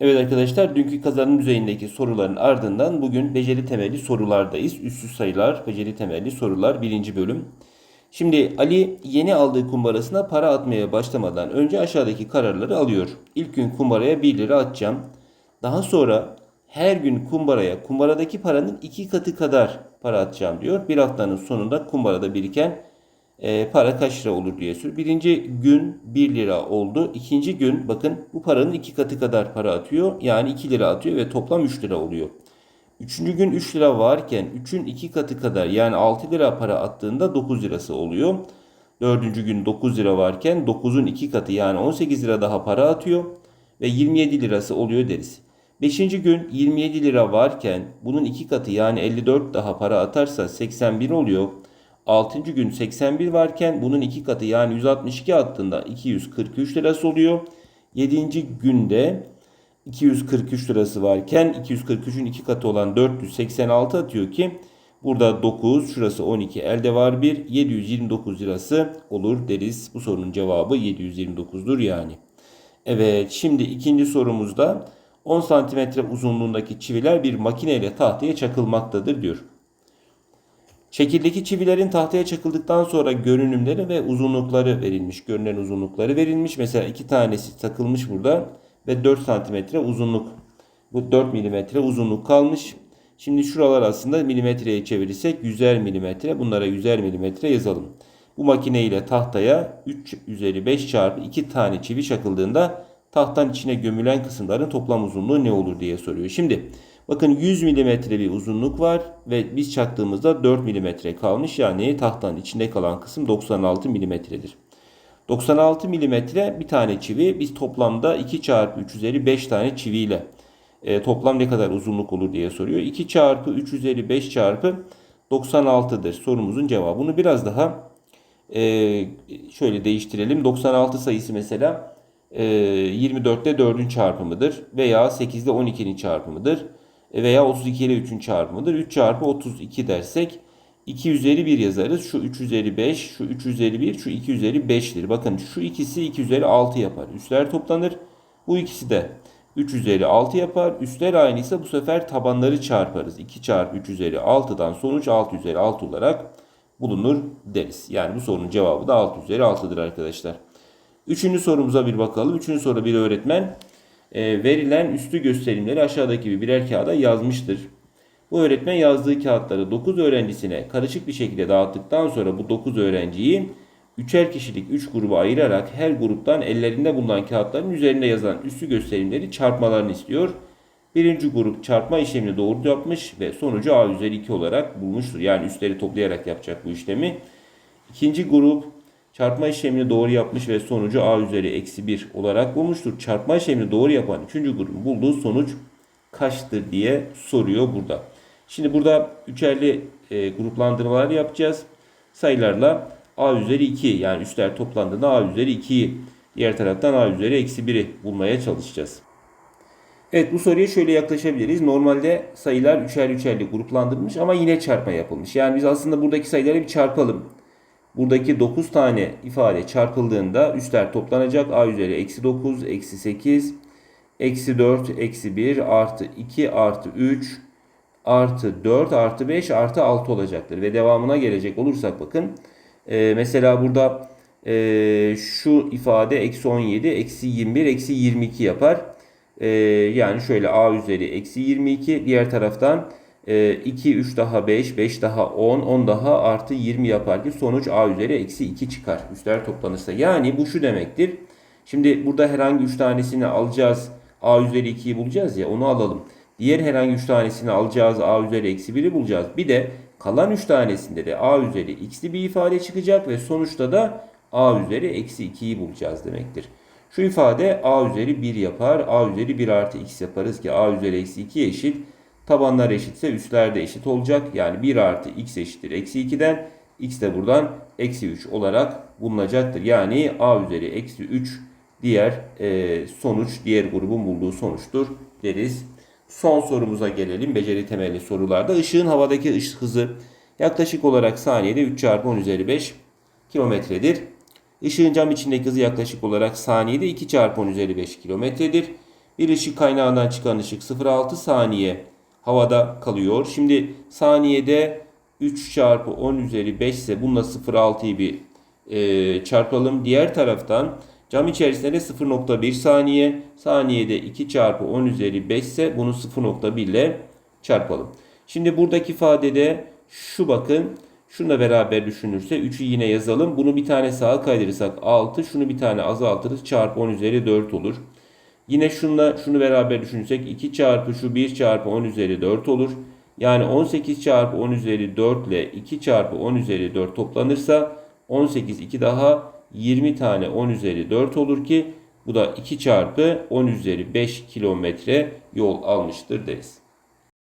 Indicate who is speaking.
Speaker 1: Evet arkadaşlar dünkü kazanım düzeyindeki soruların ardından bugün beceri temelli sorulardayız. Üssüz sayılar, beceri temelli sorular birinci bölüm. Şimdi Ali yeni aldığı kumbarasına para atmaya başlamadan önce aşağıdaki kararları alıyor. İlk gün kumbaraya 1 lira atacağım. Daha sonra her gün kumbaraya kumbaradaki paranın iki katı kadar para atacağım diyor. Bir haftanın sonunda kumbarada biriken e, para kaç lira olur diye soruyor. Birinci gün 1 lira oldu. İkinci gün bakın bu paranın iki katı kadar para atıyor. Yani 2 lira atıyor ve toplam 3 lira oluyor. Üçüncü gün 3 lira varken 3'ün iki katı kadar yani 6 lira para attığında 9 lirası oluyor. Dördüncü gün 9 lira varken 9'un iki katı yani 18 lira daha para atıyor ve 27 lirası oluyor deriz. Beşinci gün 27 lira varken bunun iki katı yani 54 daha para atarsa 81 oluyor. 6. gün 81 varken bunun iki katı yani 162 attığında 243 lirası oluyor. 7. günde 243 lirası varken 243'ün iki katı olan 486 atıyor ki burada 9 şurası 12 elde var 1 729 lirası olur deriz. Bu sorunun cevabı 729'dur yani. Evet şimdi ikinci sorumuzda 10 santimetre uzunluğundaki çiviler bir makineyle tahtaya çakılmaktadır diyor. Şekildeki çivilerin tahtaya çakıldıktan sonra görünümleri ve uzunlukları verilmiş. Görünen uzunlukları verilmiş. Mesela iki tanesi takılmış burada ve 4 santimetre uzunluk. Bu 4 milimetre uzunluk kalmış. Şimdi şuralar aslında milimetreye çevirirsek 100'er milimetre. Bunlara 100'er milimetre yazalım. Bu makine ile tahtaya 3 üzeri 5 çarpı 2 tane çivi çakıldığında tahtanın içine gömülen kısımların toplam uzunluğu ne olur diye soruyor. Şimdi bakın 100 milimetre bir uzunluk var ve biz çaktığımızda 4 milimetre kalmış. Yani tahtanın içinde kalan kısım 96 milimetredir. 96 milimetre bir tane çivi. Biz toplamda 2 çarpı 3 üzeri 5 tane çiviyle e, toplam ne kadar uzunluk olur diye soruyor. 2 çarpı 3 üzeri 5 çarpı 96'dır sorumuzun cevabı. Bunu biraz daha e, şöyle değiştirelim. 96 sayısı mesela e, 24'te 4'ün çarpımıdır veya 8'de 12'nin çarpımıdır veya 32 ile 3'ün çarpımıdır. 3 çarpı 32 dersek 2 üzeri 1 yazarız. Şu 3 üzeri 5, şu 3 üzeri 1, şu 2 üzeri 5'tir. Bakın şu ikisi 2 üzeri 6 yapar. Üstler toplanır. Bu ikisi de 3 üzeri 6 yapar. Üstler aynıysa bu sefer tabanları çarparız. 2 çarpı 3 üzeri 6'dan sonuç 6 üzeri 6 olarak bulunur deriz. Yani bu sorunun cevabı da 6 üzeri 6'dır arkadaşlar. Üçüncü sorumuza bir bakalım. Üçüncü soru bir öğretmen verilen üstü gösterimleri aşağıdaki gibi birer kağıda yazmıştır. Bu öğretmen yazdığı kağıtları 9 öğrencisine karışık bir şekilde dağıttıktan sonra bu 9 öğrenciyi üçer kişilik 3 gruba ayırarak her gruptan ellerinde bulunan kağıtların üzerinde yazılan üstü gösterimleri çarpmalarını istiyor. Birinci grup çarpma işlemini doğru yapmış ve sonucu a üzeri 2 olarak bulmuştur. Yani üstleri toplayarak yapacak bu işlemi. İkinci grup çarpma işlemini doğru yapmış ve sonucu a üzeri eksi 1 olarak bulmuştur. Çarpma işlemini doğru yapan üçüncü grubun bulduğu sonuç kaçtır diye soruyor burada. Şimdi burada üçerli e, gruplandırmalar yapacağız. Sayılarla a üzeri 2 yani üstler toplandığında a üzeri 2'yi diğer taraftan a üzeri eksi 1'i bulmaya çalışacağız. Evet bu soruya şöyle yaklaşabiliriz. Normalde sayılar üçer üçerli gruplandırılmış ama yine çarpma yapılmış. Yani biz aslında buradaki sayıları bir çarpalım. Buradaki 9 tane ifade çarpıldığında üstler toplanacak. a üzeri eksi 9, eksi 8, eksi 4, eksi 1, artı 2, artı 3, artı 4, artı 5, artı 6 olacaktır. Ve devamına gelecek olursak bakın. E, mesela burada e, şu ifade eksi 17, eksi 21, eksi 22 yapar. E, yani şöyle a üzeri eksi 22. Diğer taraftan 2, 3 daha 5, 5 daha 10, 10 daha artı 20 yapar ki sonuç a üzeri eksi 2 çıkar. Üstler toplanırsa. Yani bu şu demektir. Şimdi burada herhangi 3 tanesini alacağız. a üzeri 2'yi bulacağız ya onu alalım. Diğer herhangi 3 tanesini alacağız. a üzeri eksi 1'i bulacağız. Bir de kalan 3 tanesinde de a üzeri x'li bir ifade çıkacak ve sonuçta da a üzeri eksi 2'yi bulacağız demektir. Şu ifade a üzeri 1 yapar. a üzeri 1 artı x yaparız ki a üzeri eksi 2 eşit. Tabanlar eşitse üstler de eşit olacak. Yani 1 artı x eşittir eksi 2'den. x de buradan eksi 3 olarak bulunacaktır. Yani a üzeri eksi 3 diğer e, sonuç, diğer grubun bulduğu sonuçtur deriz. Son sorumuza gelelim. Beceri temelli sorularda. Işığın havadaki ışık hızı yaklaşık olarak saniyede 3 çarpı 10 üzeri 5 kilometredir. Işığın cam içindeki hızı yaklaşık olarak saniyede 2 çarpı 10 üzeri 5 kilometredir. Bir ışık kaynağından çıkan ışık 0.6 saniye havada kalıyor. Şimdi saniyede 3 çarpı 10 üzeri 5 ise bununla 0.6'yı bir e, çarpalım. Diğer taraftan cam içerisinde de 0.1 saniye. Saniyede 2 çarpı 10 üzeri 5 ise bunu 0.1 ile çarpalım. Şimdi buradaki ifadede şu bakın. Şununla beraber düşünürse 3'ü yine yazalım. Bunu bir tane sağa kaydırırsak 6. Şunu bir tane azaltırız. Çarpı 10 üzeri 4 olur. Yine şunla şunu beraber düşünürsek 2 çarpı şu 1 çarpı 10 üzeri 4 olur. Yani 18 çarpı 10 üzeri 4 ile 2 çarpı 10 üzeri 4 toplanırsa 18 2 daha 20 tane 10 üzeri 4 olur ki bu da 2 çarpı 10 üzeri 5 kilometre yol almıştır deriz.